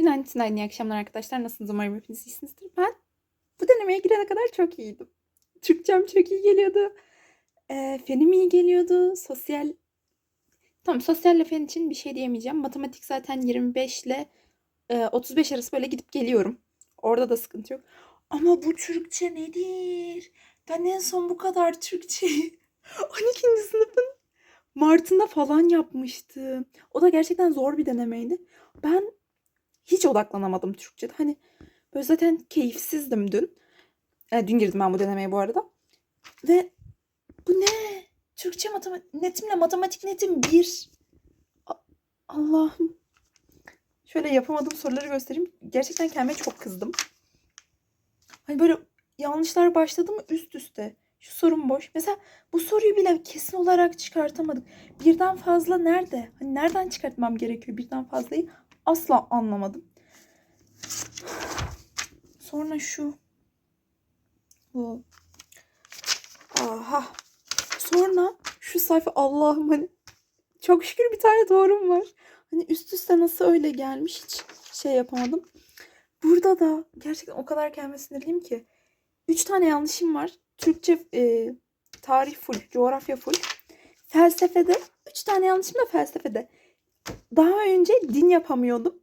Günaydın, günaydın, iyi akşamlar arkadaşlar. Nasılsınız? Umarım hepiniz iyisinizdir. Ben bu denemeye girene kadar çok iyiydim. Türkçem çok iyi geliyordu. Eee, fenim iyi geliyordu. Sosyal... Tamam, sosyalle fen için bir şey diyemeyeceğim. Matematik zaten 25 ile e, 35 arası böyle gidip geliyorum. Orada da sıkıntı yok. Ama bu Türkçe nedir? Ben en son bu kadar Türkçeyi 12. sınıfın Mart'ında falan yapmıştım. O da gerçekten zor bir denemeydi. Ben hiç odaklanamadım Türkçe'de. Hani böyle zaten keyifsizdim dün. E, dün girdim ben bu denemeye bu arada. Ve bu ne? Türkçe matematik netimle matematik netim bir. Allah'ım. Şöyle yapamadığım soruları göstereyim. Gerçekten kendime çok kızdım. Hani böyle yanlışlar başladı mı üst üste. Şu sorun boş. Mesela bu soruyu bile kesin olarak çıkartamadık. Birden fazla nerede? Hani nereden çıkartmam gerekiyor birden fazlayı? Asla anlamadım. Sonra şu. Bu. Aha. Sonra şu sayfa Allah'ım hani çok şükür bir tane doğrum var. Hani üst üste nasıl öyle gelmiş hiç şey yapamadım. Burada da gerçekten o kadar kendime sinirliyim ki. Üç tane yanlışım var. Türkçe, e, tarih full, coğrafya full. Felsefede, üç tane yanlışım da felsefede. Daha önce din yapamıyordum.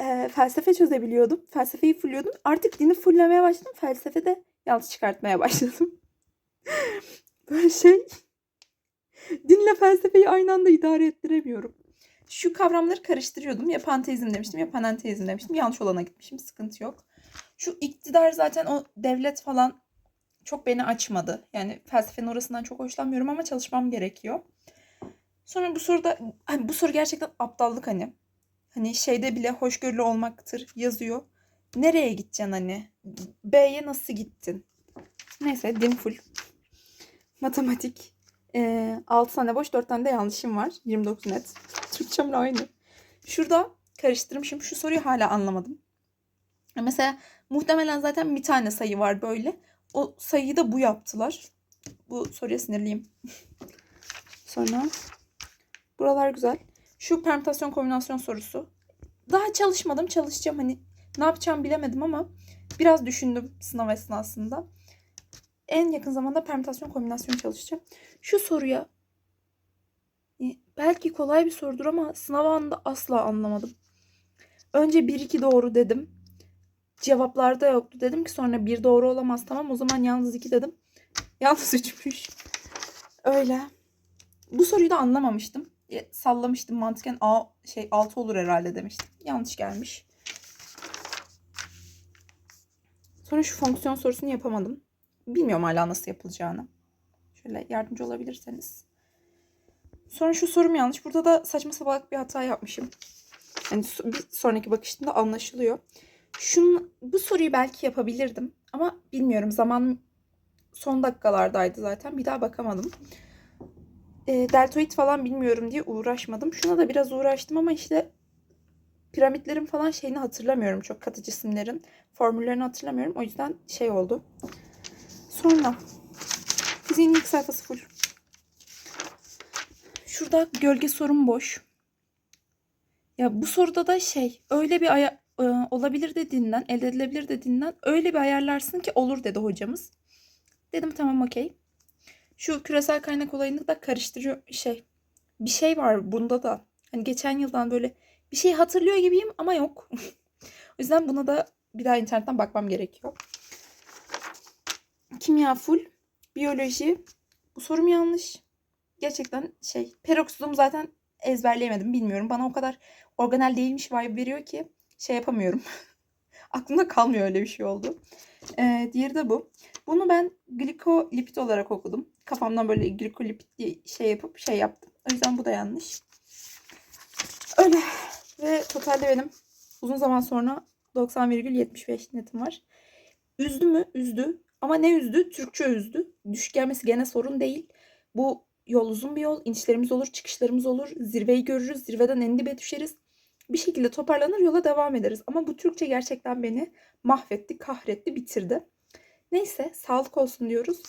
E, felsefe çözebiliyordum. Felsefeyi fulluyordum. Artık dini fulllemeye başladım. Felsefede yanlış çıkartmaya başladım. Böyle şey. Dinle felsefeyi aynı anda idare ettiremiyorum. Şu kavramları karıştırıyordum. Ya panteizm demiştim ya panenteizm demiştim. Yanlış olana gitmişim. Sıkıntı yok. Şu iktidar zaten o devlet falan çok beni açmadı. Yani felsefenin orasından çok hoşlanmıyorum ama çalışmam gerekiyor. Sonra bu soruda hani bu soru gerçekten aptallık hani. Hani şeyde bile hoşgörülü olmaktır yazıyor. Nereye gideceksin hani? B'ye nasıl gittin? Neyse din full. Matematik. Ee, 6 tane boş 4 tane de yanlışım var. 29 net. Türkçemle aynı. Şurada karıştırmışım. Şu soruyu hala anlamadım. Mesela muhtemelen zaten bir tane sayı var böyle. O sayıyı da bu yaptılar. Bu soruya sinirliyim. Sonra buralar güzel. Şu permütasyon kombinasyon sorusu. Daha çalışmadım. Çalışacağım hani ne yapacağımı bilemedim ama biraz düşündüm sınav esnasında. En yakın zamanda permütasyon kombinasyon çalışacağım. Şu soruya e, belki kolay bir sorudur ama sınav anında asla anlamadım. Önce 1-2 doğru dedim. Cevaplarda yoktu. Dedim ki sonra bir doğru olamaz. Tamam o zaman yalnız 2 dedim. Yalnız 3'müş. Öyle. Bu soruyu da anlamamıştım. E, sallamıştım mantıken A şey 6 olur herhalde demiştim. Yanlış gelmiş. Sonra şu fonksiyon sorusunu yapamadım. Bilmiyorum hala nasıl yapılacağını. Şöyle yardımcı olabilirseniz. Sonra şu sorum yanlış. Burada da saçma salak bir hata yapmışım. Yani bir sonraki bakışında anlaşılıyor. Şun, bu soruyu belki yapabilirdim. Ama bilmiyorum. Zaman son dakikalardaydı zaten. Bir daha bakamadım. E, deltoid falan bilmiyorum diye uğraşmadım. Şuna da biraz uğraştım ama işte piramitlerin falan şeyini hatırlamıyorum. Çok katı cisimlerin formüllerini hatırlamıyorum. O yüzden şey oldu. Sonra fiziğin ilk sayfası full. Şurada gölge sorum boş. Ya bu soruda da şey öyle bir aya, e, olabilir dediğinden elde edilebilir dediğinden öyle bir ayarlarsın ki olur dedi hocamız. Dedim tamam okey. Şu küresel kaynak olayını da karıştırıyor şey. Bir şey var bunda da. Hani geçen yıldan böyle bir şey hatırlıyor gibiyim ama yok. o yüzden buna da bir daha internetten bakmam gerekiyor. Kimya full. Biyoloji. Bu sorum yanlış. Gerçekten şey. Peroksidumu zaten ezberleyemedim. Bilmiyorum. Bana o kadar organel değilmiş vibe veriyor ki şey yapamıyorum. Aklımda kalmıyor öyle bir şey oldu. Ee, diğeri de bu. Bunu ben glikolipid olarak okudum. Kafamdan böyle glikolipid diye şey yapıp şey yaptım. O yüzden bu da yanlış. Öyle. Ve totalde benim uzun zaman sonra 90,75 netim var. Üzdü mü? Üzdü. Ama ne üzdü? Türkçe üzdü. Düşük gelmesi gene sorun değil. Bu yol uzun bir yol. İnişlerimiz olur, çıkışlarımız olur. Zirveyi görürüz. Zirveden en dibe düşeriz. Bir şekilde toparlanır yola devam ederiz. Ama bu Türkçe gerçekten beni mahvetti, kahretti, bitirdi. Neyse sağlık olsun diyoruz.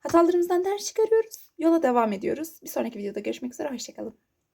Hatalarımızdan ders çıkarıyoruz. Yola devam ediyoruz. Bir sonraki videoda görüşmek üzere. Hoşçakalın.